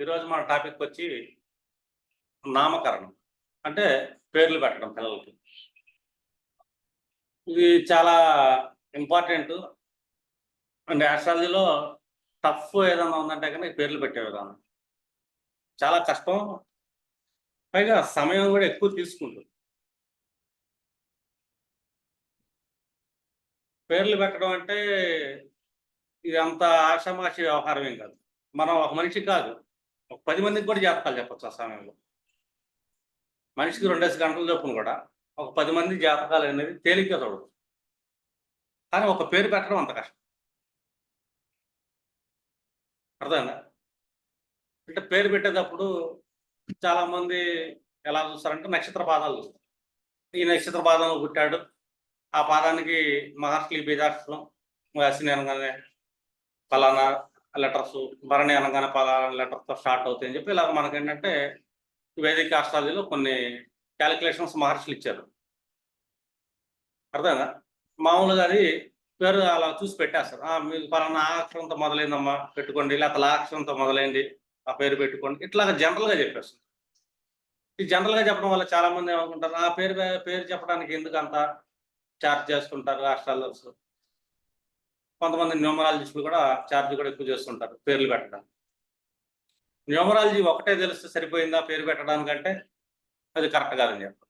ఈరోజు మన టాపిక్ వచ్చి నామకరణం. అంటే పేర్లు పెట్టడం పిల్లలకి. ఇది చాలా ఇంపార్టెంట్. అండ్ ఆస్ట్రాలజీలో టఫ్ ఏదైనా ఉందంటే కనుక పేర్లు పెట్టే విధానం. చాలా కష్టం. పైగా సమయం కూడా ఎక్కువ తీసుకుంటుంది. పేర్లు పెట్టడం అంటే ఇది అంత ఆషామాషి వ్యవహారం ఏం కాదు. మనం ఒక మనిషి కాదు. ఒక పది మందికి కూడా జాతకాలు చెప్పచ్చు ఆ సమయంలో. మనిషికి రెండేసి గంటలు చొప్పున కూడా ఒక పది మంది జాతకాలు అనేది తేలిగ్గా చూడదు కానీ ఒక పేరు పెట్టడం అంత కష్టం. అర్థమైందా? అంటే పేరు పెట్టేటప్పుడు చాలా మంది ఎలా చూస్తారంటే నక్షత్ర పాదాలు చూస్తారు. ఈ నక్షత్ర పాదంలో పుట్టాడు. ఆ పాదానికి మహర్షి బీజాక్షరం అశ్విని అనగానే ఫలానా లెటర్స్ భరణి అనగానే ఫలానా లెటర్స్తో స్టార్ట్ అవుతాయి అని చెప్పి ఇలా మనకి ఏంటంటే వేదిక ఆస్ట్రాలజీలో కొన్ని క్యాలిక్యులేషన్స్ మహర్షులు ఇచ్చారు. అర్థంగా మామూలుగా అది పేరు అలా చూసి పెట్టేస్తారు. ఆ, మీరు అక్షరంతో మొదలైందమ్మా పెట్టుకోండి లేకపోతే అక్షరంతో మొదలైంది ఆ పేరు పెట్టుకోండి ఇట్లాగా జనరల్గా చెప్పేస్తుంది ఈ జనరల్గా చెప్పడం వల్ల చాలా మంది ఏమనుకుంటారు ఆ పేరు పేరు చెప్పడానికి ఎందుకు అంత చార్జ్ చేసుకుంటారు ఆస్ట్రాలజర్స్? కొంతమంది న్యూమరాలజిస్టులు కూడా ఛార్జ్ కూడా ఎక్కువ చేస్తుంటారు పేర్లు పెట్టడం. న్యూమరాలజీ ఒకటే తెలిస్తే సరిపోయిందా పేరు పెట్టడానికంటే? అది కరెక్ట్ కాదని చెప్పారు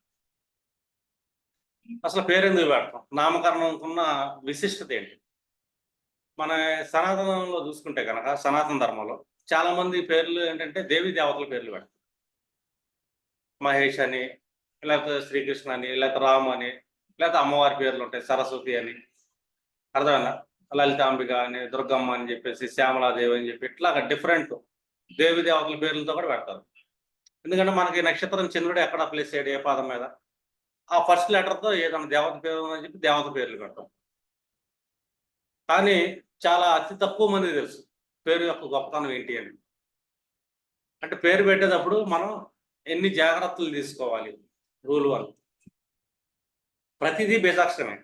అసలు పేరు ఎందుకు పెడతాం నామకరణంకున్న విశిష్టత ఏంటి? మన సనాతనంలో చూసుకుంటే కనుక సనాతన ధర్మంలో చాలా మంది పేర్లు ఏంటంటే దేవి దేవతల పేర్లు పెడతారు. మహేష్ అని లేకపోతే శ్రీకృష్ణ అని లేకపోతే రామ్ అని లేకపోతే అమ్మవారి పేర్లు ఉంటాయి సరస్వతి అని. అర్థమైందా? లలితాంబిక అని దుర్గమ్మ అని చెప్పేసి శ్యామలాదేవి అని చెప్పి ఇట్లా డిఫరెంట్ దేవి దేవతల పేర్లతో కూడా పెడతారు. ఎందుకంటే మనకి నక్షత్రం చంద్రుడు ఎక్కడ ప్లేస్ చేయడు ఏ పాదం మీద. ఆ ఫస్ట్ లెటర్తో ఏదైనా దేవత పేరు అని చెప్పి దేవత పేర్లు పెడతాం. కానీ చాలా అతి తక్కువ మంది తెలుసు పేరు యొక్క గొప్పతనం ఏంటి అని. అంటే పేరు పెట్టేటప్పుడు మనం ఎన్ని జాగ్రత్తలు తీసుకోవాలి? Rule one. ప్రతిదీ బేజాక్షరమే.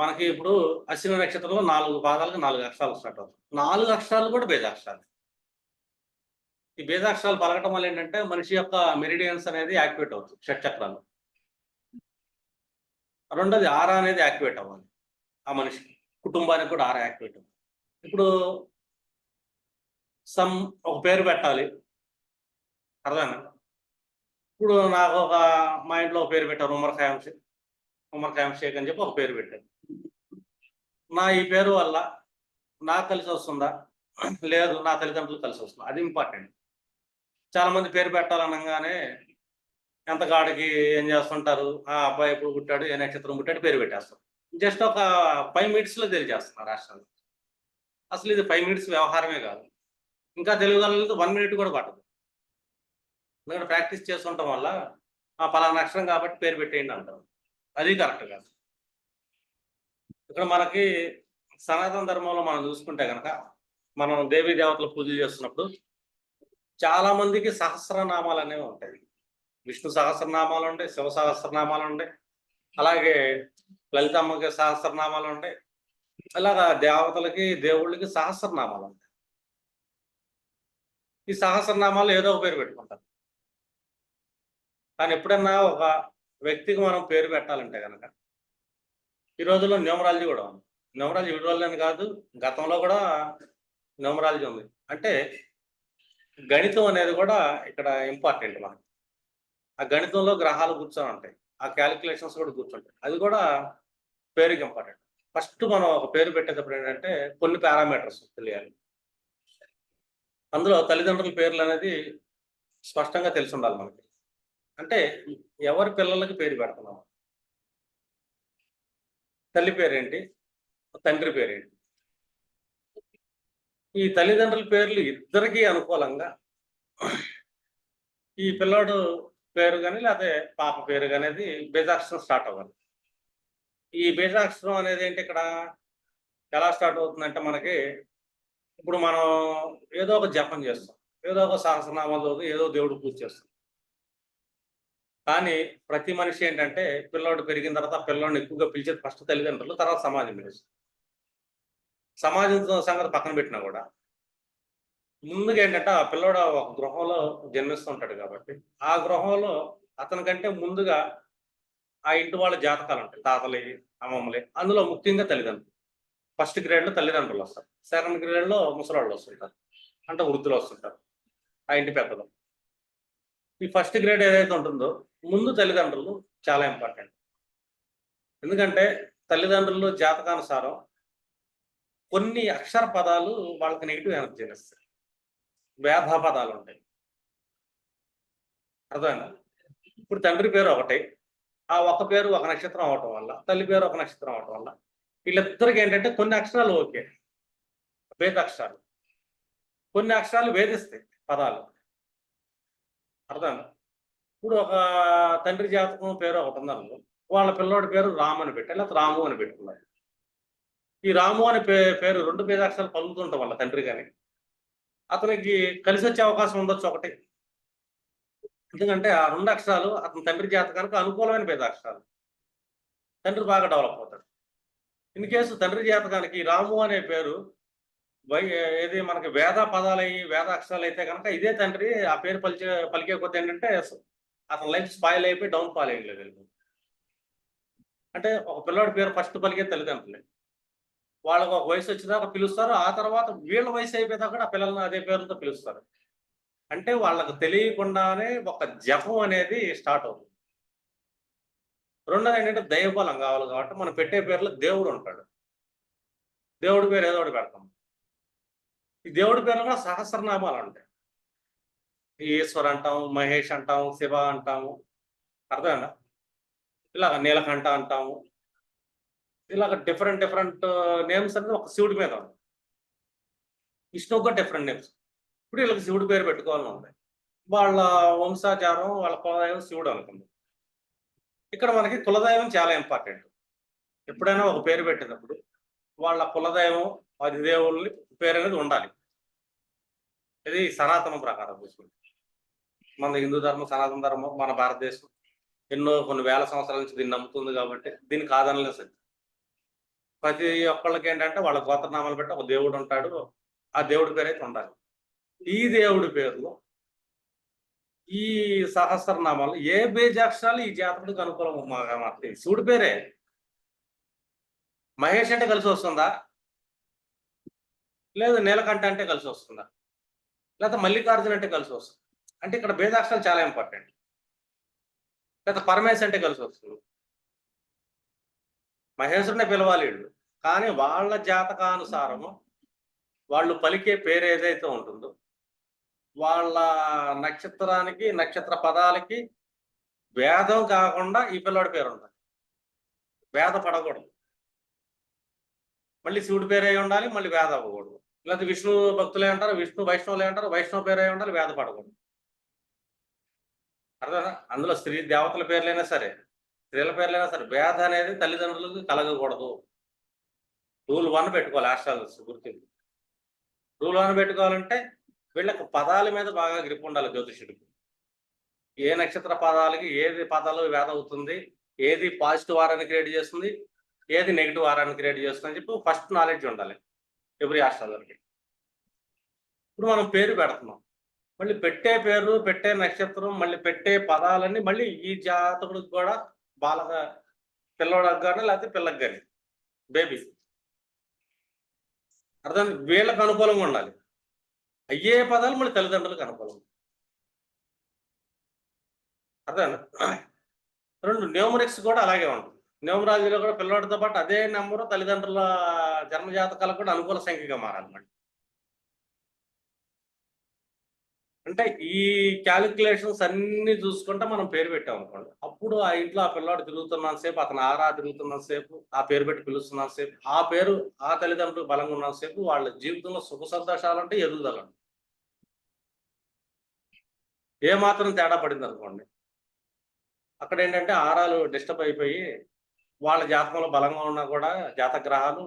మనకి ఇప్పుడు అశ్విని నక్షత్రంలో నాలుగు పాదాలకు నాలుగు అక్షరాలు స్టార్ట్ అవుతాయి. నాలుగు అక్షరాలు కూడా బేజాక్షరాలు ఈ బేజాక్షరాలు పలకటం వల్ల ఏంటంటే మనిషి యొక్క మెరిడియన్స్ అనేది యాక్టివేట్ అవుతుంది షట్చక్రాలు. రెండోది ఆరా అనేది యాక్టివేట్ అవ్వాలి ఆ మనిషికి. కుటుంబానికి కూడా ఆరా యాక్టివేట్ అవ్వాలి. ఇప్పుడు సమ్ ఒక పేరు పెట్టాలి. అర్థమైనా ఇప్పుడు నాకు ఒక మా ఇంట్లో పేరు పెట్టారు ఉమర్ ఖయాం షేక్ అని చెప్పి ఒక పేరు పెట్టాను నా ఈ పేరు వల్ల నాకు కలిసి వస్తుందా? లేదు నా తల్లిదండ్రులు కలిసి వస్తుందా? అది ఇంపార్టెంట్. చాలా మంది పేరు పెట్టాలనగానే ఎంత కాడికి ఏం చేస్తుంటారు? ఆ అబ్బాయి ఎప్పుడు పుట్టాడు? ఏ నక్షత్రం పుట్టాడు? పేరు పెట్టేస్తారు. జస్ట్ ఒక ఫైవ్ మినిట్స్లో తెలియజేస్తున్నారు రాష్ట్రాలు అసలు ఇది ఫైవ్ మినిట్స్ వ్యవహారమే కాదు. ఇంకా తెలుగు వన్ మినిట్ కూడా పట్టదు. ఎందుకంటే ప్రాక్టీస్ చేస్తుండటం వల్ల ఆ పలానా అక్షరం కాబట్టి పేరు పెట్టేయండి అంటారు. అది కరెక్ట్ కాదు. ఇక్కడ మనకి సనాతన ధర్మంలో మనం చూసుకుంటే కనుక మనం దేవీ దేవతలు పూజలు చేస్తున్నప్పుడు చాలా మందికి సహస్రనామాలు అనేవి ఉంటాయి. విష్ణు సహస్రనామాలు ఉంటాయి శివ సహస్రనామాలు ఉంటాయి అలాగే లలితమ్మకి సహస్రనామాలు ఉంటాయి అలాగా దేవతలకి దేవుళ్ళకి సహస్రనామాలు ఉంటాయి. ఈ సహస్రనామాలు ఏదో ఒక పేరు పెట్టుకుంటారు. కానీ ఎప్పుడన్నా ఒక వ్యక్తికి మనం పేరు పెట్టాలంటే కనుక ఈ రోజుల్లో న్యూమరాలజీ కూడా ఉంది. న్యూమరాలజీ ఈ కాదు గతంలో కూడా న్యూమరాలజీ ఉంది. అంటే గణితం అనేది కూడా ఇక్కడ ఇంపార్టెంట్ మనకి. ఆ గణితంలో గ్రహాలు కూర్చొని ఉంటాయి. ఆ క్యాలిక్యులేషన్స్ కూడా కూర్చుంటాయి. అది కూడా పేరుకి ఇంపార్టెంట్ ఫస్ట్ మనం ఒక పేరు పెట్టేటప్పుడు ఏంటంటే కొన్ని పారామీటర్స్ తెలియాలి. అందులో తల్లిదండ్రుల పేర్లు అనేది స్పష్టంగా తెలిసి ఉండాలి మనకి. అంటే ఎవరి పిల్లలకి పేరు పెడుతున్నాం తల్లి పేరేంటి? తండ్రి పేరేంటి? ఈ తల్లిదండ్రుల పేర్లు ఇద్దరికీ అనుకూలంగా ఈ పిల్లోడు పేరు కానీ లేకపోతే పాప పేరు కానీ బేజాక్షరం బీజాక్షరం స్టార్ట్ అవ్వాలి. ఈ బీజాక్షరం అనేది ఏంటి ఇక్కడ? ఎలా స్టార్ట్ అవుతుందంటే మనకి ఇప్పుడు మనం ఏదో ఒక జపం చేస్తాం. ఏదో ఒక సహస్రనామాలు ఏదో దేవుడు పూజ చేస్తాం. కానీ ప్రతి మనిషి ఏంటంటే పిల్లోడు పెరిగిన తర్వాత పిల్లోడిని ఎక్కువగా పిలిచేది ఫస్ట్ తల్లిదండ్రులు తర్వాత సమాజం పిలుస్తుంది. సమాజంతో సంగతి పక్కన పెట్టినా కూడా ముందుగా ఏంటంటే ఆ పిల్లోడు ఒక గృహంలో జన్మిస్తుంటాడు కాబట్టి ఆ గృహంలో అతనికంటే ముందుగా ఆ ఇంటి వాళ్ళ జాతకాలు ఉంటాయి. తాతలే అమ్మమ్మలే అందులో ముఖ్యంగా తల్లిదండ్రులు. ఫస్ట్ గ్రేడ్లో తల్లిదండ్రులు వస్తారు. సెకండ్ గ్రేడ్లో ముసలాళ్ళు వస్తుంటారు. అంటే వృద్ధులు వస్తుంటారు. ఆ ఇంటి పెద్దలు. ఈ ఫస్ట్ గ్రేడ్ ఏదైతే ఉంటుందో ముందు తల్లిదండ్రులు చాలా ఇంపార్టెంట్ ఎందుకంటే తల్లిదండ్రులు జాతకానుసారం కొన్ని అక్షర పదాలు వాళ్ళకి నెగిటివ్ ఎనర్జీని ఇస్తాయి వేధ పదాలు ఉంటాయి. అర్థమైనా ఇప్పుడు తండ్రి పేరు ఒకటి. ఆ ఒక పేరు ఒక నక్షత్రం అవటం వల్ల తల్లి పేరు ఒక నక్షత్రం అవటం వల్ల వీళ్ళిద్దరికి ఏంటంటే కొన్ని అక్షరాలు ఓకే. వేద అక్షరాలు. కొన్ని అక్షరాలు వేధిస్తాయి పదాలు. అర్థం ఇప్పుడు ఒక తండ్రి జాతకం పేరు ఒకటి ఉందనుకో వాళ్ళ పిల్లోడి పేరు రామ్ అని పెట్టారు లేకపోతే రాము అని పెట్టుకున్నారు. ఈ రాము అనే పే పేరు రెండు పేదాక్షరాలు పలుకుతుంటాం వాళ్ళ తండ్రి కానీ అతనికి కలిసి వచ్చే అవకాశం ఉండొచ్చు ఒకటి. ఎందుకంటే ఆ రెండు అక్షరాలు అతని తండ్రి జాతకానికి అనుకూలమైన పేదాక్షరాలు. తండ్రి బాగా డెవలప్ అవుతాడు. ఇన్ కేసు తండ్రి జాతకానికి రాము అనే పేరు వై ఏది మనకి వేద పదాలు అయ్యి వేద అక్షరాలు అయితే కనుక ఇదే తండ్రి ఆ పేరు పలిచే పలికే కొద్ది ఏంటంటే అతని లైఫ్ స్పాయిల్ అయిపోయి డౌన్ ఫాల్ అయ్యలేదు అంటే ఒక పిల్లాడి పేరు ఫస్ట్ పలికే తల్లిదండ్రులే. వాళ్ళకు ఒక వయసు వచ్చేదాకా పిలుస్తారు ఆ తర్వాత వీళ్ళ వయసు అయిపోయేదాకా కూడా ఆ పిల్లల్ని అదే పేరుతో పిలుస్తారు. అంటే వాళ్ళకు తెలియకుండానే ఒక జపం అనేది స్టార్ట్ అవుతుంది. రెండోది ఏంటంటే దైవబలం కావాలి కాబట్టి మనం పెట్టే పేర్లో దేవుడు ఉంటాడు. దేవుడి పేరు ఏదో ఒకటి పెడతాం. ఈ దేవుడి పేర్లు కూడా సహస్రనామాలు ఉంటాయి ఈశ్వర్ అంటాం మహేష్ అంటాం శివ అంటాము. అర్థమైనా ఇలాగ నీలకంఠ అంటాము. ఇలాగ డిఫరెంట్ డిఫరెంట్ నేమ్స్ అనేది ఒక శివుడి మీద ఉంది. విష్ణువు డిఫరెంట్ నేమ్స్ ఇప్పుడు వీళ్ళకి శివుడి పేరు పెట్టుకోవాలని ఉంది. వాళ్ళ వంశాచారం వాళ్ళ కులదైవం శివుడు అనుకుంది. ఇక్కడ మనకి కులదైవం చాలా ఇంపార్టెంట్ ఎప్పుడైనా ఒక పేరు పెట్టినప్పుడు వాళ్ళ కులదైవం అది దేవుళ్ళని పేరు అనేది ఉండాలి. ఇది సనాతనం ప్రకారం చూసుకుంటే. మన హిందూ ధర్మం సనాతన ధర్మం మన భారతదేశం ఎన్నో కొన్ని వేల సంవత్సరాల నుంచి దీన్ని నమ్ముతుంది కాబట్టి దీన్ని కాదనలేదు సత్యం ప్రతి ఒక్కళ్ళకి ఏంటంటే వాళ్ళ గోత్రనామాలు పెట్టి ఒక దేవుడు ఉంటాడు ఆ దేవుడి పేరు అయితే ఉండాలి. ఈ దేవుడి పేరులో ఈ సహస్రనామాలు ఏ బేజాక్షరాలు ఈ జాతకుడికి అనుకూలం మాకు శివుడి పేరే. మహేష్ అంటే కలిసి వస్తుందా? లేదు నీలకంఠ అంటే కలిసి వస్తుందా? లేకపోతే మల్లికార్జున అంటే కలిసి వస్తుంది? అంటే ఇక్కడ భేదాక్షరాలు చాలా ఇంపార్టెంట్ లేదా పరమేశ్ అంటే కలిసి వస్తుంది. మహేశ్వరునే పిలవాలి వీళ్ళు. కానీ వాళ్ళ జాతకానుసారము వాళ్ళు పలికే పేరు ఏదైతే ఉంటుందో వాళ్ళ నక్షత్రానికి నక్షత్ర పదాలకి వేదం కాకుండా ఈ పిల్లవాడి పేరు ఉండాలి. వేద పడకూడదు. మళ్ళీ శివుడి పేరు అయి ఉండాలి మళ్ళీ వేద అవ్వకూడదు. లేకపోతే విష్ణు భక్తులే అంటారు విష్ణు వైష్ణవులే అంటారు వైష్ణవ పేరు అయి ఉండాలి వేద పడకూడదు. అర్థం అందులో స్త్రీ దేవతల పేర్లైనా సరే స్త్రీల పేర్లైనా సరే భేద అనేది తల్లిదండ్రులకు కలగకూడదు. రూల్ వన్ పెట్టుకోవాలి ఆస్ట్రాలజర్స్ గుర్తింపు. రూల్ వన్ పెట్టుకోవాలంటే వీళ్ళకి పదాల మీద బాగా గ్రిప్ ఉండాలి జ్యోతిషుడికి ఏ నక్షత్ర పదాలకి ఏది పదాలు వేద అవుతుంది ఏది పాజిటివ్ వారాన్ని క్రియేట్ చేస్తుంది ఏది నెగిటివ్ వారాన్ని క్రియేట్ చేస్తుంది అని చెప్పి ఫస్ట్ నాలెడ్జ్ ఉండాలి ఎవ్రీ ఆస్ట్రాలజర్కి. ఇప్పుడు మనం పేరు పెడుతున్నాం. మళ్ళీ పెట్టే పేరు పెట్టే నక్షత్రం మళ్ళీ పెట్టే పదాలన్నీ మళ్ళీ ఈ జాతకుడికి కూడా బాలగా పిల్లవాడికి కానీ లేకపోతే పిల్లకి కానీ బేబీ అర్థం? వీళ్ళకి అనుకూలంగా ఉండాలి. అయ్యే పదాలు మళ్ళీ తల్లిదండ్రులకు అనుకూలం. అర్థం? రెండు న్యూమరిక్స్ కూడా అలాగే ఉంటుంది. న్యూమరాలజీలో కూడా పిల్లవాడితో పాటు అదే నెంబరు తల్లిదండ్రుల జన్మజాతకాలకు కూడా అనుకూల సంఖ్యగా మారాలి మళ్ళీ. అంటే ఈ క్యాలిక్యులేషన్స్ అన్ని చూసుకుంటే మనం పేరు పెట్టాం అనుకోండి. అప్పుడు ఆ ఇంట్లో ఆ పిల్లాడు తిరుగుతున్నాను సేపు అతను ఆరా తిరుగుతున్నంత సేపు ఆ పేరు పెట్టి పిలుస్తున్నాను సేపు ఆ పేరు ఆ తల్లిదండ్రులు బలంగా ఉన్నంత సేపు వాళ్ళ జీవితంలో సుఖ సంతోషాలంటే ఎదుగుదలండి ఏ మాత్రం తేడా పడింది అనుకోండి. అక్కడ ఏంటంటే ఆరాలు డిస్టర్బ్ అయిపోయి వాళ్ళ జాతకంలో బలంగా ఉన్నా కూడా జాతగ్రహాలు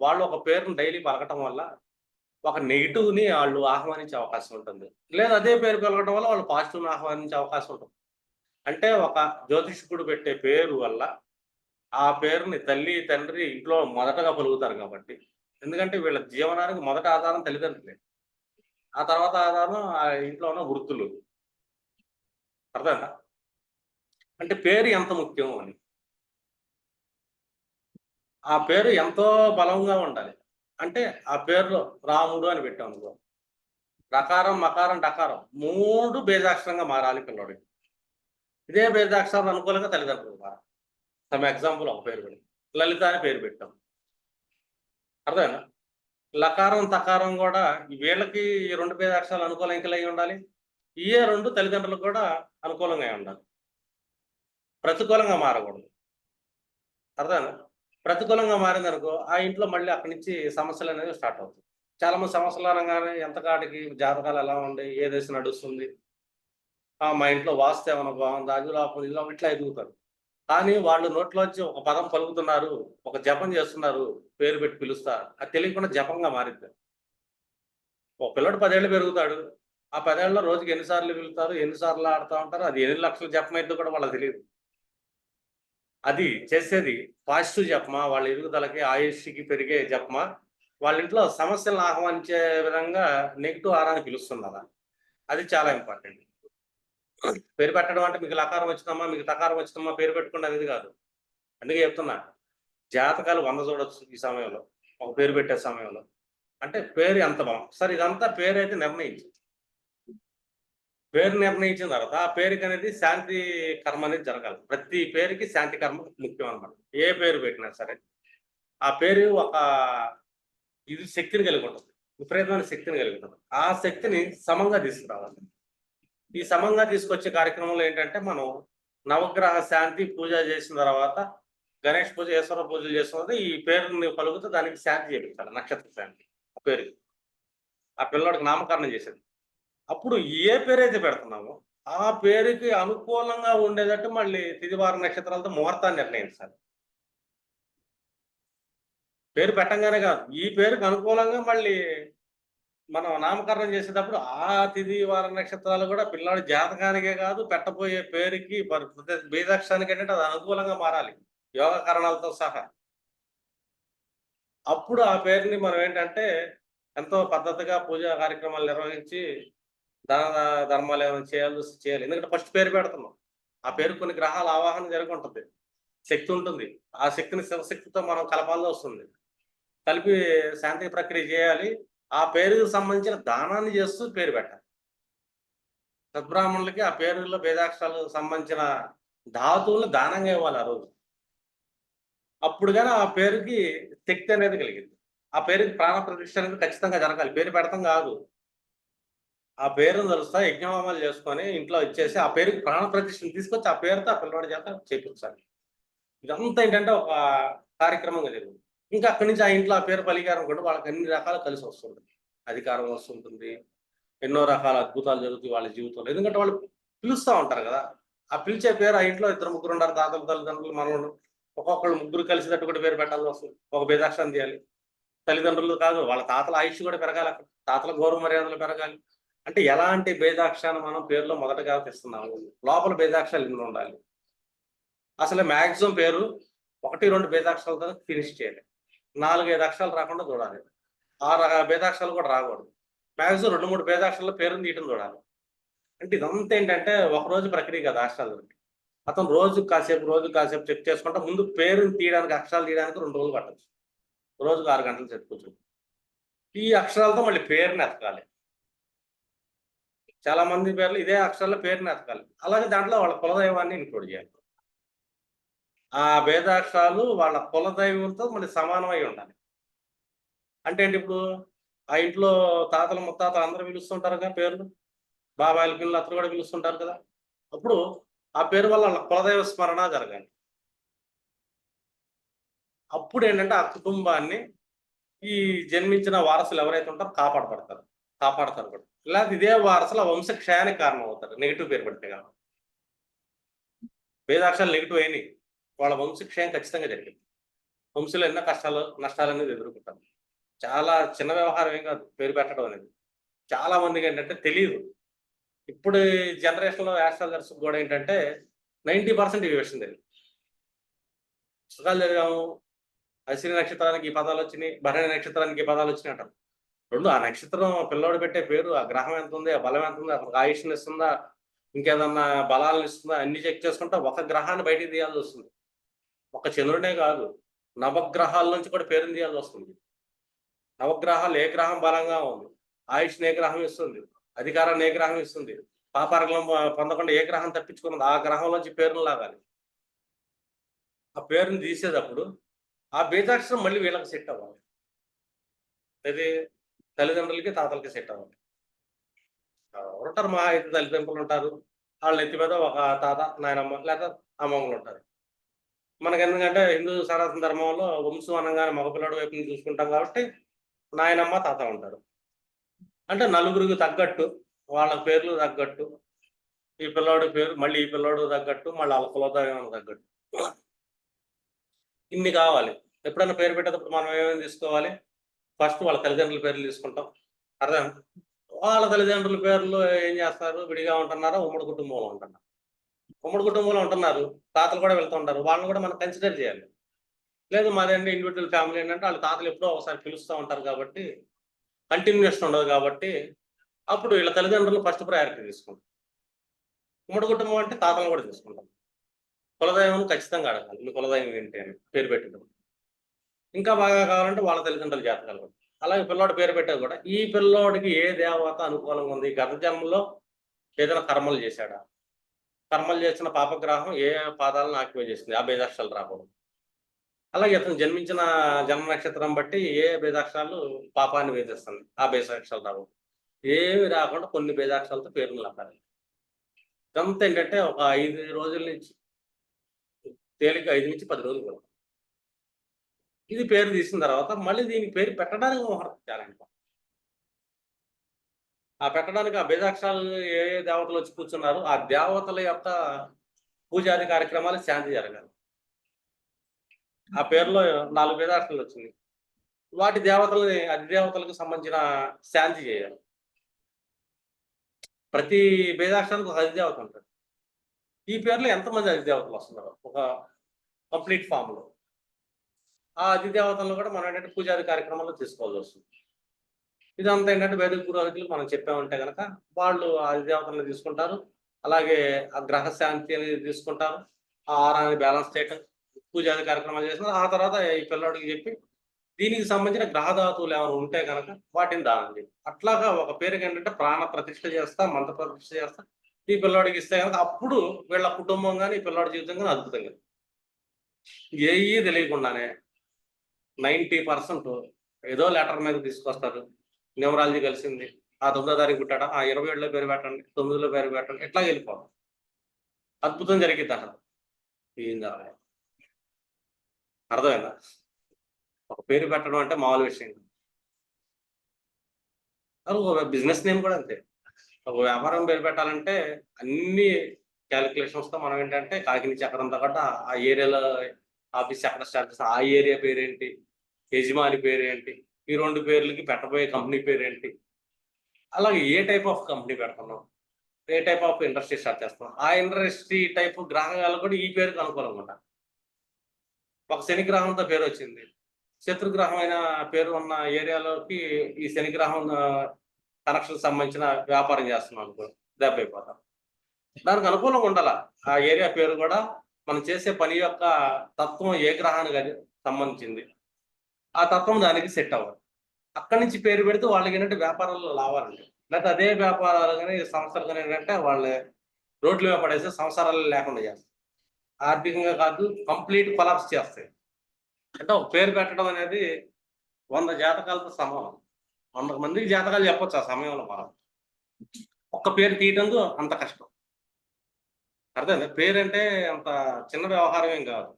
వాళ్ళు ఒక పేరును డైలీ పలకటం వల్ల ఒక నెగిటివ్ని వాళ్ళు ఆహ్వానించే అవకాశం ఉంటుంది. లేదా అదే పేరు కలగడం వల్ల వాళ్ళు పాజిటివ్ని ఆహ్వానించే అవకాశం ఉంటుంది. అంటే ఒక జ్యోతిష్కుడు పెట్టే పేరు వల్ల ఆ పేరుని తల్లి తండ్రి ఇంట్లో మొదటగా పలుకుతారు కాబట్టి. ఎందుకంటే వీళ్ళ జీవనానికి మొదట ఆధారం తల్లిదండ్రులే. ఆ తర్వాత ఆధారం ఆ ఇంట్లో ఉన్న వృత్తులు అర్థమైందా? అంటే పేరు ఎంత ముఖ్యం అని. ఆ పేరు ఎంతో బలంగా ఉండాలి. అంటే ఆ పేరులో రాముడు అని పెట్టాం అనుకో. రకారం మకారం డకారం మూడు బేజాక్షరంగా మారాలి పిల్లడికి ఇదే బేజాక్షరం అనుకూలంగా తల్లిదండ్రులు మారాలి. సమ్ ఎగ్జాంపుల్ ఒక పేరు పెట్టి. లలిత అని పేరు పెట్టాం. అర్థమైనా లకారం తకారం కూడా వీళ్ళకి ఈ రెండు బేజాక్షరాలు అనుకూలంగా అయి ఉండాలి? ఏ రెండు తల్లిదండ్రులకు కూడా అనుకూలంగా అయి ఉండాలి. ప్రతికూలంగా మారకూడదు. అర్థమైనా ప్రతికూలంగా మారిందనుకో ఆ ఇంట్లో మళ్ళీ అక్కడి నుంచి సమస్యలు అనేది స్టార్ట్ అవుతాయి. చాలా మంది సమస్యలు అనగానే ఎంత కాటికి జాతకాలు ఎలా ఉంది ఏ దేశం నడుస్తుంది? మా ఇంట్లో వాస్తు ఏమైనా బాగుంది? అది లోపల ఇలా ఇట్లా ఎదుగుతారు. కానీ వాళ్ళు నోట్లోంచి ఒక పదం పలుకుతున్నారు ఒక జపం చేస్తున్నారు పేరు పెట్టి పిలుస్తారు అది తెలియకుండా జపంగా మారింది. ఒక పిల్లడు పదేళ్ళు పెరుగుతాడు. ఆ పదేళ్ళలో రోజుకి ఎన్నిసార్లు పిలుతారు ఎన్నిసార్లు ఆడుతూ ఉంటారు అది ఎన్ని లక్షల జపం అయితే కూడా వాళ్ళకి తెలియదు. అది చేసేది పాజిటివ్ జపమా వాళ్ళ ఎదుగుదలకి ఆయుష్కి పెరిగే జపమా. వాళ్ళ ఇంట్లో సమస్యలను ఆహ్వానించే విధంగా నెగిటివ్ ఆరాన్ని పిలుస్తున్నారా అది చాలా ఇంపార్టెంట్. పేరు పెట్టడం అంటే మీకు లకారం వచ్చిందమ్మా మీకు తకారం వచ్చిందమ్మా పేరు పెట్టుకుంటే అనేది కాదు. అందుకే చెప్తున్నా జాతకాలు వంద చూడొచ్చు ఈ సమయంలో ఒక పేరు పెట్టే సమయంలో. అంటే పేరు ఎంత బాగుంది. సార్ ఇదంతా పేరు అయితే నిర్ణయించు. పేరు నిర్ణయించిన తర్వాత ఆ పేరుకి అనేది శాంతి కర్మ అనేది జరగాలి. ప్రతి పేరుకి శాంతి కర్మ ముఖ్యం అన్నమాట. ఏ పేరు పెట్టినా సరే ఆ పేరు ఒక ఇది శక్తిని కలిగి ఉంటుంది. విపరీతమైన శక్తిని కలిగి ఉంటుంది. ఆ శక్తిని సమంగా తీసుకురావాలి. ఈ సమంగా తీసుకొచ్చే కార్యక్రమంలో ఏంటంటే మనం నవగ్రహ శాంతి పూజ చేసిన తర్వాత గణేష్ పూజ ఈశ్వర పూజలు చేసిన ఈ పేరుని పలుకుతూ దానికి శాంతి చేపించాలి నక్షత్ర శాంతి ఆ పేరు ఆ పిల్లోడికి నామకరణం చేసేది. అప్పుడు ఏ పేరు అయితే పెడుతున్నామో ఆ పేరుకి అనుకూలంగా ఉండేటట్టు మళ్ళీ తిదివార నక్షత్రాలతో ముహూర్తాన్ని నిర్ణయించాలి. పేరు పెట్టంగానే కాదు ఈ పేరుకి అనుకూలంగా మళ్ళీ మనం నామకరణం చేసేటప్పుడు ఆ తిథి వార నక్షత్రాలు కూడా పిల్లాడి జాతకానికే కాదు పెట్టబోయే పేరుకి బీజాక్షానికి అంటే ఏంటంటే అది అనుకూలంగా మారాలి యోగ కారణాలతో సహా. అప్పుడు ఆ పేరుని మనం ఏంటంటే ఎంతో పద్ధతిగా పూజా కార్యక్రమాలు నిర్వహించి దాన ధర్మాలు ఏమైనా చేయాలి చేయాలి. ఎందుకంటే ఫస్ట్ పేరు పెడుతున్నాం. ఆ పేరు కొన్ని గ్రహాల ఆవాహన జరిగి ఉంటుంది. శక్తి ఉంటుంది. ఆ శక్తిని శివశక్తితో మనం కలపాల్సి వస్తుంది. కలిపి శాంతి ప్రక్రియ చేయాలి. ఆ పేరుకు సంబంధించిన దానాన్ని చేస్తూ పేరు పెట్టాలి. సద్బ్రాహ్మణులకి ఆ పేరులో భేదాక్షరాలకు సంబంధించిన ధాతువులు దానంగా ఇవ్వాలి ఆ రోజు. అప్పుడు కానీ ఆ పేరుకి శక్తి అనేది కలిగింది. ఆ పేరుకి ప్రాణ ప్రతిష్ట అనేది ఖచ్చితంగా జరగాలి. పేరు పెడతాం కాదు. ఆ పేరును తెలుస్తా యజ్ఞహోమాలు చేసుకొని ఇంట్లో ఇచ్చేసి ఆ పేరుకి ప్రాణ ప్రతిష్టను తీసుకొచ్చి ఆ పేరుతో ఆ పిల్లవాడి చేత చేపించాలి. ఇదంతా ఏంటంటే ఒక కార్యక్రమంగా జరిగింది. ఇంకా అక్కడి నుంచి ఆ ఇంట్లో ఆ పేరు పలికారం కూడా వాళ్ళకి అన్ని రకాలు కలిసి వస్తుంది. అధికారం వస్తుంటుంది. ఎన్నో రకాల అద్భుతాలు జరుగుతాయి వాళ్ళ జీవితంలో. ఎందుకంటే వాళ్ళు పిలుస్తూ ఉంటారు కదా. ఆ పిలిచే పేరు ఆ ఇంట్లో ఇద్దరు ముగ్గురు ఉంటారు తాతలు తల్లిదండ్రులు మనవలు ఒక్కొక్కళ్ళు ముగ్గురు కలిసినట్టు కూడా పేరు పెట్టాల్సి వస్తుంది. ఒక బేదాక్షరం తీయాలి. తల్లిదండ్రులు కాదు వాళ్ళ తాతల ఆయుష్ కూడా పెరగాలి అక్కడ. తాతల గౌరవ మర్యాదలు పెరగాలి. అంటే ఎలాంటి భేదాక్షాన్ని మనం పేరులో మొదటగా తెస్తున్నాము? లోపల భేదాక్షాలు ఎన్ని ఉండాలి? అసలు మ్యాక్సిమం పేరు ఒకటి రెండు భేదాక్షరాలతో ఫినిష్ చేయాలి. నాలుగు ఐదు అక్షరాలు రాకుండా చూడాలి. ఆరు భేదాక్షరాలు కూడా రాకూడదు. మ్యాక్సిమం రెండు మూడు భేదాక్షరాల పేరుని తీయటం చూడాలి. అంటే ఇదంతా ఏంటంటే ఒక రోజు ప్రక్రియ కదా అక్షరాలు అతను రోజు కాసేపు రోజు కాసేపు చెక్ చేసుకుంటే ముందు పేరుని తీయడానికి అక్షరాలు తీయడానికి రెండు రోజులు పట్టచ్చు. రోజుకు ఆరు గంటలు చెప్పుకోవచ్చు ఈ అక్షరాలతో మళ్ళీ పేరుని ఎతకాలి చాలా మంది పేర్లు ఇదే అక్షరాల పేరుని ఎతకాలి అలాగే దాంట్లో వాళ్ళ కులదైవాన్ని ఇంక్లూడ్ చేయాలి. ఆ భేదాక్షరాలు వాళ్ళ కులదైవంతో మళ్ళీ సమానమై ఉండాలి. అంటే ఏంటి ఇప్పుడు? ఆ ఇంట్లో తాతలు ముత్తాతలు అందరూ పిలుస్తుంటారు కదా పేర్లు. బాబాయిల పిల్లలు అతను కూడా పిలుస్తుంటారు కదా. అప్పుడు ఆ పేరు వల్ల వాళ్ళ కులదైవ స్మరణ జరగాలి. అప్పుడు ఏంటంటే ఆ కుటుంబాన్ని ఈ జన్మించిన వారసులు ఎవరైతే ఉంటారో కాపాడబడతారు కాపాడతారు కూడా. లేదా ఇదే వారసులు ఆ వంశ క్షయానికి కారణం అవుతారు నెగిటివ్ పేరు పెడితే కాదు. వేదాక్షరాలు నెగిటివ్ అయినాయి. వాళ్ళ వంశక్షయం ఖచ్చితంగా జరిగింది. వంశంలో ఎన్నో కష్టాలు నష్టాలు అనేది ఎదుర్కొంటారు చాలా చిన్న వ్యవహారం ఏం కాదు. పేరు పెట్టడం అనేది. చాలా మందికి ఏంటంటే తెలియదు ఇప్పుడు జనరేషన్లో యాస్ట్రాలజర్స్ కూడా ఏంటంటే నైంటీ పర్సెంట్ ఈ విషయం తెలియదు పుస్తకాలు చదివాము అశ్విని నక్షత్రానికి ఈ పదాలు వచ్చినాయి. భరణి నక్షత్రానికి ఈ పదాలు వచ్చినాయి అంటారు. రెండు ఆ నక్షత్రం పిల్లోడు పెట్టే పేరు ఆ గ్రహం ఎంత ఉంది ఆ బలం ఎంత ఉంది అతనికి ఆయుష్ని ఇస్తుందా ఇంకేదన్నా బలాలను ఇస్తుందా అన్ని చెక్ చేసుకుంటే ఒక గ్రహాన్ని బయటికి తీయాల్సి వస్తుంది. ఒక చంద్రుడే కాదు నవగ్రహాల నుంచి కూడా పేరుని తీయాల్సి వస్తుంది. నవగ్రహాలు ఏ గ్రహం బలంగా ఉంది? ఆయుష్ని ఏ గ్రహం ఇస్తుంది? అధికారాన్ని ఏ గ్రహం ఇస్తుంది? పాపారగలం పొందకుండా ఏ గ్రహం తప్పించుకున్నది? ఆ గ్రహంలోంచి పేరును లాగాలి. ఆ పేరుని తీసేటప్పుడు ఆ బీజాక్షరం మళ్ళీ వీళ్ళకి సెట్ అవ్వాలి. అది తల్లిదండ్రులకి తాతలకి సెట్ అవ్వాలి ఎవరు ఉంటారు మా అయితే తల్లిదండ్రులు ఉంటారు. వాళ్ళ ఎత్తి మీద ఒక తాత నాయనమ్మ లేదా అమ్మమ్మలు ఉంటారు. మనకి ఎందుకంటే హిందూ సనాతన ధర్మంలో వంశం అనగానే మగపిల్లడు వైపు నుంచి చూసుకుంటాం కాబట్టి నాయనమ్మ తాత ఉంటారు. అంటే నలుగురికి తగ్గట్టు వాళ్ళ పేర్లు తగ్గట్టు ఈ పిల్లోడి పేరు మళ్ళీ ఈ పిల్లోడు తగ్గట్టు మళ్ళీ వాళ్ళ కులదైవం తగ్గట్టు. ఇన్ని కావాలి. ఎప్పుడైనా పేరు పెట్టేటప్పుడు మనం ఏమేమి తీసుకోవాలి? ఫస్ట్ వాళ్ళ తల్లిదండ్రుల పేర్లు తీసుకుంటాం. అర్థం? వాళ్ళ తల్లిదండ్రుల పేర్లు ఏం చేస్తారు? విడిగా ఉంటున్నారా? ఉమ్మడి కుటుంబంలో ఉంటున్నారు. ఉమ్మడి కుటుంబంలో ఉంటున్నారు. తాతలు కూడా వెళ్తుంటారు వాళ్ళని కూడా మనం కన్సిడర్ చేయాలి. లేదు మాదండి ఇండివిజువల్ ఫ్యామిలీ ఏంటంటే వాళ్ళ తాతలు ఎప్పుడో ఒకసారి పిలుస్తూ ఉంటారు కాబట్టి కంటిన్యూషన్ ఉండదు కాబట్టి అప్పుడు వీళ్ళ తల్లిదండ్రులు ఫస్ట్ ప్రయారిటీ తీసుకుంటాం. ఉమ్మడి కుటుంబం అంటే తాతలు కూడా తీసుకుంటాం. కులదైవం ఖచ్చితంగా అడగాలి. మీ కులదైవం ఏంటి అని పేరు పెట్టడం ఇంకా బాగా కావాలంటే వాళ్ళ తల్లిదండ్రుల జాతకాలు కూడా. అలాగే పిల్లోడి పేరు పెట్టేది కూడా. ఈ పిల్లోడికి ఏ దేవత అనుకూలంగా ఉంది? గత జన్మలో ఏదైనా కర్మలు చేశాడా? కర్మలు చేసిన పాపగ్రహం ఏ పాదాలను ఆక్యుపై చేసింది? ఆ భేదాక్షరాలు రాకూడదు. అలాగే అతను జన్మించిన జన్మ నక్షత్రం బట్టి ఏ భేదాక్షరాలు పాపాన్ని వేధిస్తుంది? ఆ భేదాక్షరాలు రాకూడదు. ఏమి రాకుండా కొన్ని భేదాక్షరాలతో పేరును లాపాలి ఇదంతా ఏంటంటే ఒక ఐదు రోజుల నుంచి తేలిక ఐదు నుంచి పది రోజులు కూడా. ఇది పేరు తీసిన తర్వాత మళ్ళీ దీనికి పేరు పెట్టడానికి ముహూర్తం చేయాలనుకో. ఆ పెట్టడానికి ఆ బేదాక్షరాలు ఏ ఏ దేవతలు వచ్చి కూర్చున్నారు ఆ దేవతల యొక్క పూజాది కార్యక్రమాలు శాంతి జరగాలి. ఆ పేరులో నాలుగు భేదాక్షరాలు వచ్చింది వాటి దేవతలని అధిదేవతలకు సంబంధించిన శాంతి చేయాలి. ప్రతి బేదాక్షరానికి ఒక అధిదేవత ఉంటుంది. ఈ పేర్లో ఎంతమంది అధిదేవతలు వస్తున్నారు ఒక కంప్లీట్ ఫామ్లో. ఆ అధిదేవతలను కూడా మనం ఏంటంటే పూజాది కార్యక్రమాల్లో తీసుకోవాల్సి వస్తుంది. ఇదంతా ఏంటంటే వేదిక పురోహితులు మనం చెప్పామంటే కనుక వాళ్ళు ఆ అధిదేవతలను తీసుకుంటారు. అలాగే ఆ గ్రహ శాంతి అనేది తీసుకుంటారు. ఆ ఆరాన్ని బ్యాలెన్స్ చేయటం పూజాది కార్యక్రమాలు చేసిన ఆ తర్వాత ఈ పిల్లోడికి చెప్పి దీనికి సంబంధించిన గ్రహధాతువులు ఏమైనా ఉంటే కనుక వాటిని దానం అట్లాగా ఒక పేరుకి ఏంటంటే ప్రాణ ప్రతిష్ట చేస్తా మంత్ర ప్రతిష్ట చేస్తా. ఈ పిల్లోడికి ఇస్తే కనుక అప్పుడు వీళ్ళ కుటుంబం కానీ ఈ జీవితం కానీ అద్భుతంగా ఏ తెలియకుండానే నైంటీ పర్సెంట్ ఏదో లెటర్ మీద తీసుకొస్తారు. న్యూమరాలజీ కలిసింది. ఆ తొమ్మిదో తారీఖు పుట్టాడు? ఆ ఇరవై ఏడులో పేరు పెట్టండి. తొమ్మిదిలో పేరు పెట్టండి. ఎట్లా వెళ్ళిపోవడం? అద్భుతం జరిగింది అక్కడ ఏం జరగదు అర్థమైందా? ఒక పేరు పెట్టడం అంటే మామూలు విషయం ఒక బిజినెస్ నేమ్ కూడా అంతే. ఒక వ్యాపారం పేరు పెట్టాలంటే అన్ని క్యాలిక్యులేషన్స్తో మనం ఏంటంటే కాకిని చక్రం తగ్గట ఆ ఏరియాలో ఆఫీస్ ఎక్కడ స్టార్ట్ చేస్తాం ఆ ఏరియా పేరేంటి? యజమాని పేరేంటి? ఈ రెండు పేర్లకి పెట్టబోయే కంపెనీ పేరేంటి? అలాగే ఏ టైప్ ఆఫ్ కంపెనీ పెడుతున్నాం? ఏ టైప్ ఆఫ్ ఇండస్ట్రీ స్టార్ట్ చేస్తున్నాం? ఆ ఇండస్ట్రీ టైప్ గ్రహాలు కూడా ఈ పేరుకి అనుకూలంగా ఉంటాయి ఒక శని గ్రహంతో పేరు వచ్చింది. శత్రుగ్రహమైన అయిన పేరు ఉన్న ఏరియాలోకి ఈ శని గ్రహం కనెక్షన్ సంబంధించిన వ్యాపారం చేస్తున్నాం అనుకో దెబ్బ అయిపోతాం. దానికి అనుకూలంగా ఉండాల? ఆ ఏరియా పేరు కూడా మనం చేసే పని యొక్క తత్వం ఏ గ్రహానికి సంబంధించింది? ఆ తత్వం దానికి సెట్ అవ్వాలి. అక్కడి నుంచి పేరు పెడితే వాళ్ళకి ఏంటంటే వ్యాపారాల్లో లాభాలండి. లేకపోతే అదే వ్యాపారాలు కానీ సంస్థలు కానీ ఏంటంటే వాళ్ళు రోడ్లు మీద పడేస్తే సంసారాలు లేకుండా చేస్తారు. ఆర్థికంగా కాదు కంప్లీట్ కొలాప్స్ చేస్తాయి. అంటే ఒక పేరు పెట్టడం అనేది వంద జాతకాలతో సమానం. వంద మందికి జాతకాలు చెప్పొచ్చు ఆ సమయంలో మనం. ఒక్క పేరు తీయటందు అంత కష్టం. అర్థం పేరు అంటే అంత చిన్న వ్యవహారం ఏం కాదు.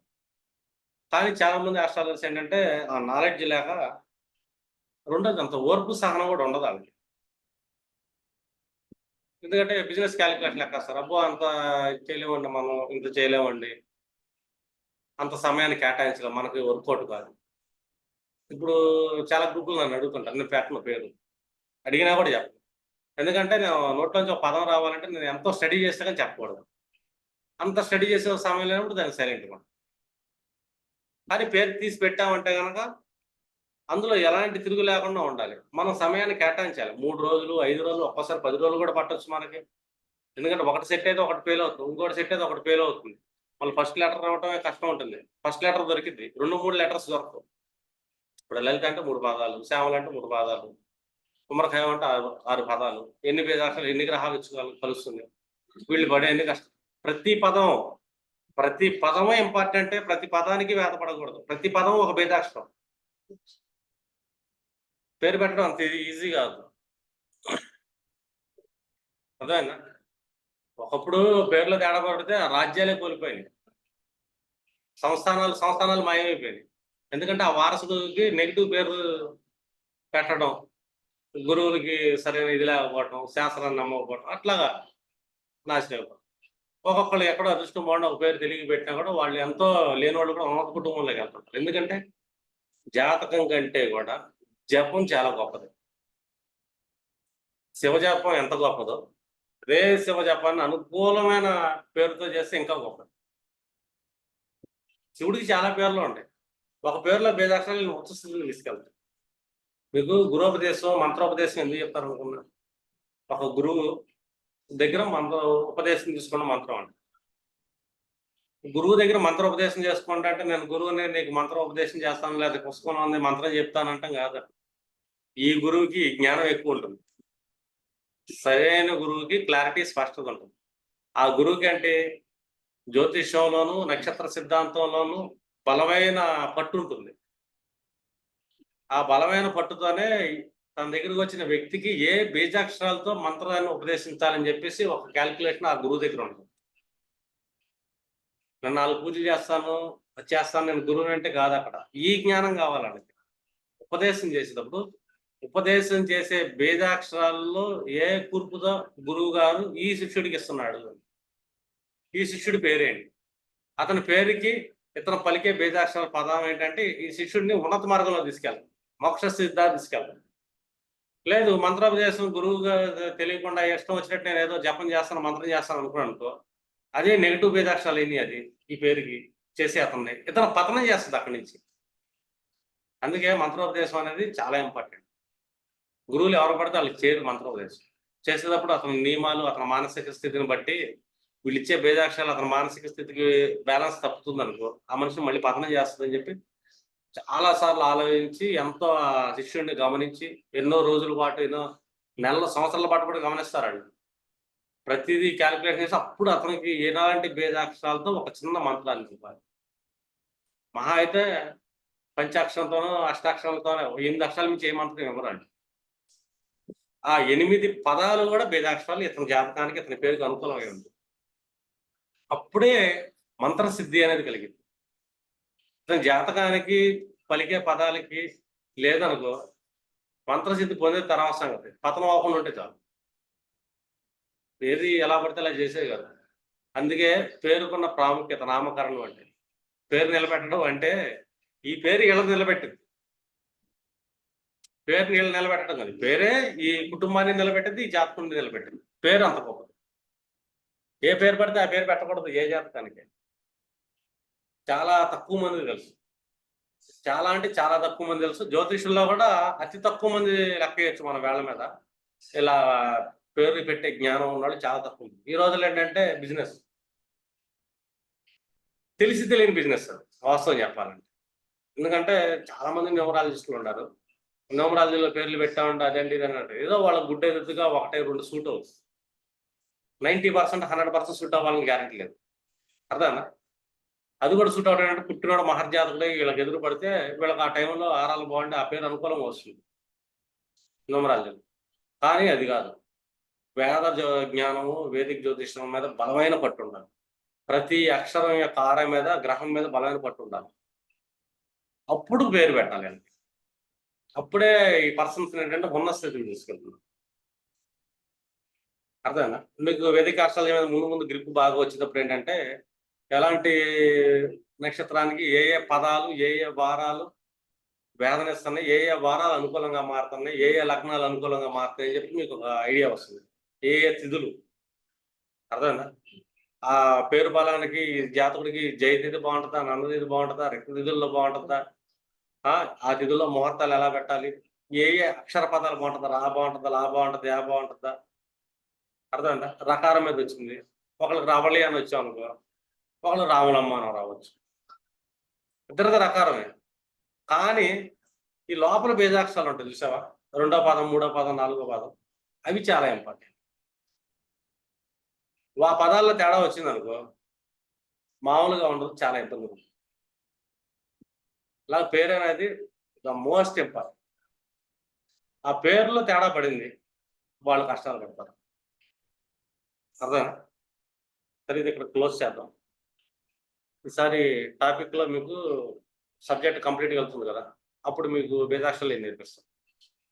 కానీ చాలా మంది ఆస్ట్రాలజర్స్ ఏంటంటే ఆ నాలెడ్జ్ లేక రెండోది అంత ఓర్పు సహనం కూడా ఉండదు వాళ్ళకి. ఎందుకంటే బిజినెస్ క్యాలిక్యులేషన్ లెక్క సార్ అబ్బో అంత చేయలేమండి మనం ఇంత చేయలేమండి. అంత సమయాన్ని కేటాయించలేం మనకి వర్కౌట్ కాదు. ఇప్పుడు చాలా గ్రూపులు నన్ను అడుగుతుంటాను నేను పెట్టను పేరు. అడిగినా కూడా చెప్పను. ఎందుకంటే నేను నోట్లోంచి ఒక పదం రావాలంటే నేను ఎంతో స్టడీ చేస్తాను కానీ చెప్పకూడదు. అంత స్టడీ చేసే సమయం లేనప్పుడు దానికి సైలెంట్ మనం కానీ పేరు తీసి పెట్టామంటే కనుక అందులో ఎలాంటి తిరుగు లేకుండా ఉండాలి. మనం సమయాన్ని కేటాయించాలి. మూడు రోజులు ఐదు రోజులు ఒక్కసారి పది రోజులు కూడా పట్టొచ్చు మనకి. ఎందుకంటే ఒకటి సెట్ అయితే ఒకటి ఫెయిల్ అవుతుంది. ఇంకోటి సెట్ అయితే ఒకటి ఫెయిల్ అవుతుంది. మళ్ళీ ఫస్ట్ లెటర్ రావటమే కష్టం ఉంటుంది. ఫస్ట్ లెటర్ దొరికింది రెండు మూడు లెటర్స్ దొరకవు. ఇప్పుడు లలిత అంటే మూడు పాదాలు శ్యామలు అంటే మూడు పాదాలు కుమరఖాయం అంటే ఆరు ఆరు పదాలు. ఎన్ని అసలు ఎన్ని గ్రహాలు కలుస్తుంది. వీళ్ళు పడే ఎన్ని కష్టం. ప్రతి పదం ప్రతి పదమే ఇంపార్టెంటే ప్రతి పదానికి వేదపడకూడదు ప్రతి పదం ఒక భేదాక్షరం. పేరు పెట్టడం అంత ఈజీ కాదు. అదే ఒకప్పుడు పేర్లు తేడా పడితే ఆ రాజ్యాలే కోల్పోయినాయి. సంస్థానాలు సంస్థానాలు మాయమైపోయినాయి. ఎందుకంటే ఆ వారసుడికి నెగిటివ్ పేరు పెట్టడం గురువులకి సరైన ఇది లేకపోవడం శాస్త్రాన్ని నమ్మకపోవడం అట్లాగా నాశనం అయిపోవడం ఒక్కొక్కళ్ళు ఎక్కడో అదృష్టం బాగుండి ఒక పేరు తెలివి పెట్టినా కూడా వాళ్ళు ఎంతో లేని వాళ్ళు కూడా ఉన్నత కుటుంబంలోకి వెళ్తుంటారు. ఎందుకంటే జాతకం కంటే కూడా జపం చాలా గొప్పది. శివజపం ఎంత గొప్పదో అదే శివజపాన్ని అనుకూలమైన పేరుతో చేస్తే ఇంకా గొప్పది. శివుడికి చాలా పేర్లు ఉంటాయి. ఒక పేరులో భేదాక్షరాలు ఉచ్చ స్థితిని తీసుకెళ్తాయి మీకు గురోపదేశం మంత్రోపదేశం ఎందుకు చెప్తారు అనుకున్నా ఒక గురువు దగ్గర మంత్ర ఉపదేశం తీసుకున్న మంత్రం అండి. గురువు దగ్గర మంత్రోపదేశం చేసుకుంటా అంటే నేను గురువుని నీకు మంత్రోపదేశం చేస్తాను లేదా పుస్తకం ఉంది మంత్రం చెప్తానంటాం కాదు. ఈ గురువుకి జ్ఞానం ఎక్కువ ఉంటుంది. సరైన గురువుకి క్లారిటీ స్పష్టత ఉంటుంది. ఆ గురువుకి అంటే జ్యోతిష్యంలోను నక్షత్ర సిద్ధాంతంలోను బలమైన పట్టు ఉంటుంది. ఆ బలమైన పట్టుతోనే తన దగ్గరికి వచ్చిన వ్యక్తికి ఏ బీజాక్షరాలతో మంత్రాన్ని ఉపదేశించాలని చెప్పేసి ఒక క్యాల్కులేషన్ ఆ గురువు దగ్గర ఉంటుంది. నేను నాలుగు పూజలు చేస్తాను చేస్తాను నేను గురువుని అంటే కాదు అక్కడ. ఈ జ్ఞానం కావాలండి ఉపదేశం చేసేటప్పుడు ఉపదేశం చేసే బీజాక్షరాల్లో ఏ కూర్పుతో గురువు గారు ఈ శిష్యుడికి ఇస్తున్నాడు? ఈ శిష్యుడి పేరేంటి? అతని పేరుకి ఇతను పలికే బీజాక్షరాల పదం ఏంటంటే ఈ శిష్యుడిని ఉన్నత మార్గంలో తీసుకెళ్ళాలి. మోక్ష సిద్ధా తీసుకెళ్ళాలి. లేదు మంత్రోపదేశం గురువుగా తెలియకుండా ఇష్టం వచ్చినట్టు నేను ఏదో జపం చేస్తాను మంత్రం చేస్తాను అనుకున్నాను అనుకో అదే నెగిటివ్ బీజాక్షరాలు ఏంటి అది ఈ పేరుకి చేసే అతన్ని. ఇతను పతనం చేస్తుంది అక్కడి నుంచి. అందుకే మంత్రోపదేశం అనేది చాలా ఇంపార్టెంట్ గురువులు ఎవరు పడితే వాళ్ళకి చేరు మంత్రోపదేశం. చేసేటప్పుడు అతని నియమాలు అతని మానసిక స్థితిని బట్టి వీళ్ళు ఇచ్చే భేదాక్షరాలు అతని మానసిక స్థితికి బ్యాలెన్స్ తప్పుతుంది అనుకో ఆ మనిషిని మళ్ళీ పతనం చేస్తుందని చెప్పి చాలా సార్లు ఆలోచించి ఎంతో శిష్యుడిని గమనించి ఎన్నో రోజుల పాటు ఎన్నో నెలల సంవత్సరాల పాటు కూడా గమనిస్తారండి. ప్రతిదీ క్యాలిక్యులేషన్ చేసి అప్పుడు అతనికి ఎలాంటి బేజాక్షరాలతో ఒక చిన్న మంత్రాన్ని ఇవ్వాలి మహా అయితే పంచాక్షరంతోనో అష్టాక్షరాలతోనో ఎనిమిది అక్షరాల నుంచి ఏ మంత్రం ఇవ్వరండి. ఆ ఎనిమిది పదాలు కూడా బేజాక్షరాలు ఇతని జాతకానికి ఇతని పేరుకి అనుకూలమై ఉంది అప్పుడే మంత్రసిద్ధి అనేది కలిగింది. జాతకానికి పలికే పదాలకి లేదనుకో మంత్రసిద్ధి పొందే తర్వాత సంగతి. పతనం అవకుండా ఉంటే చాలు. ఏది ఎలా పడితే అలా చేసే కదా. అందుకే పేరుకున్న ప్రాముఖ్యత నామకరణం అంటే పేరు నిలబెట్టడం అంటే ఈ పేరు ఇళ్ళ నిలబెట్టింది. పేరు నీళ్ళు నిలబెట్టడం కాదు. పేరే ఈ కుటుంబాన్ని నిలబెట్టింది ఈ జాతకుని నిలబెట్టింది. పేరు అంత గొప్పది. ఏ పేరు పడితే ఆ పేరు పెట్టకూడదు ఏ జాతకానికి చాలా తక్కువ మంది తెలుసు. చాలా అంటే చాలా తక్కువ మంది తెలుసు. జ్యోతిషుల్లో కూడా అతి తక్కువ మంది లెక్క చేయొచ్చు మన వేళ మీద. ఇలా పేరు పెట్టే జ్ఞానం ఉన్నాడు చాలా తక్కువ ఉంది ఈ రోజుల్లో ఏంటంటే బిజినెస్. తెలిసి తెలియని బిజినెస్ అది వాస్తవం చెప్పాలంటే. ఎందుకంటే చాలా మంది న్యూమరాలజిస్టులు ఉన్నారు. న్యూమరాలజీలో పేర్లు పెట్టామంటే అదేంటి ఇది అన్నట్టు ఏదో వాళ్ళ గుడ్డ ఎదురుగా ఒకటే రెండు సూట్ అవుతుంది ninety percent hundred percent suit అవ్వాలని గ్యారెంటీ లేదు. అర్థమా అది కూడా సూట్ అవడం అంటే పుట్టినోడు మహర్జాతకుడే వీళ్ళకి ఎదురు పడితే వీళ్ళకి ఆ టైంలో ఆరాలు బాగుండి ఆ పేరు అనుకూలం వస్తుంది. న్యూమరాలజీ కానీ అది కాదు. వేద జ్ఞానము వేదిక జ్యోతిషం మీద బలమైన పట్టు ఉండాలి. ప్రతి అక్షరం యొక్క ఆర మీద గ్రహం మీద బలమైన పట్టు ఉండాలి. అప్పుడు పేరు పెట్టాలి అండి అప్పుడే ఈ పర్సన్స్ ఏంటంటే ఉన్న స్థితికి తీసుకెళ్తున్నాం అర్థమేనా మీకు వేదిక అక్షరాల మీద ముందు ముందు గ్రిప్ బాగా వచ్చేటప్పుడు ఏంటంటే ఎలాంటి నక్షత్రానికి ఏ ఏ పదాలు ఏ ఏ వారాలు వేదనిస్తున్నాయి ఏ ఏ వారాలు అనుకూలంగా మారుతున్నాయి ఏ ఏ లగ్నాలు అనుకూలంగా మారుతాయి అని చెప్పి మీకు ఒక ఐడియా వస్తుంది. ఏ ఏ తిథులు. అర్థమైనా ఆ పేరు బలానికి జాతకుడికి జయతిథి బాగుంటుందా నన్నతిథి బాగుంటుందా రక్తతిథుల్లో బాగుంటుందా? ఆ ఆ తిథుల్లో ముహూర్తాలు ఎలా పెట్టాలి? ఏ ఏ అక్షర పదాలు బాగుంటుందా ఆ బాగుంటుందా ఆ బాగుంటుంది ఆ బాగుంటుందా? అర్థమైందా? రకారం మీద వచ్చింది. ఒకళ్ళకి రవళి అని వచ్చాం అనుకో ఒకళ్ళు రాములమ్మ అని రావచ్చు. ఇద్దరిది రకారమే కానీ ఈ లోపల బేజాక్షరాలు ఉంటాయి చూసావా? రెండో పదం మూడో పదం నాలుగో పదం. అవి చాలా ఇంపార్టెంట్ ఆ పదాల్లో తేడా వచ్చింది అనుకో మామూలుగా ఉండదు చాలా ఇబ్బంది ఉంటుంది. ఇలా పేరు అనేది ద మోస్ట్ ఇంపార్టెంట్. ఆ పేరులో తేడా పడింది వాళ్ళు కష్టాలు పడతారు. అర్థం సరే ఇది ఇక్కడ క్లోజ్ చేద్దాం. ఈసారి టాపిక్లో మీకు సబ్జెక్ట్ కంప్లీట్ వెళ్తుంది కదా అప్పుడు మీకు బేదాక్షరాలు ఏం నేర్పిస్తాం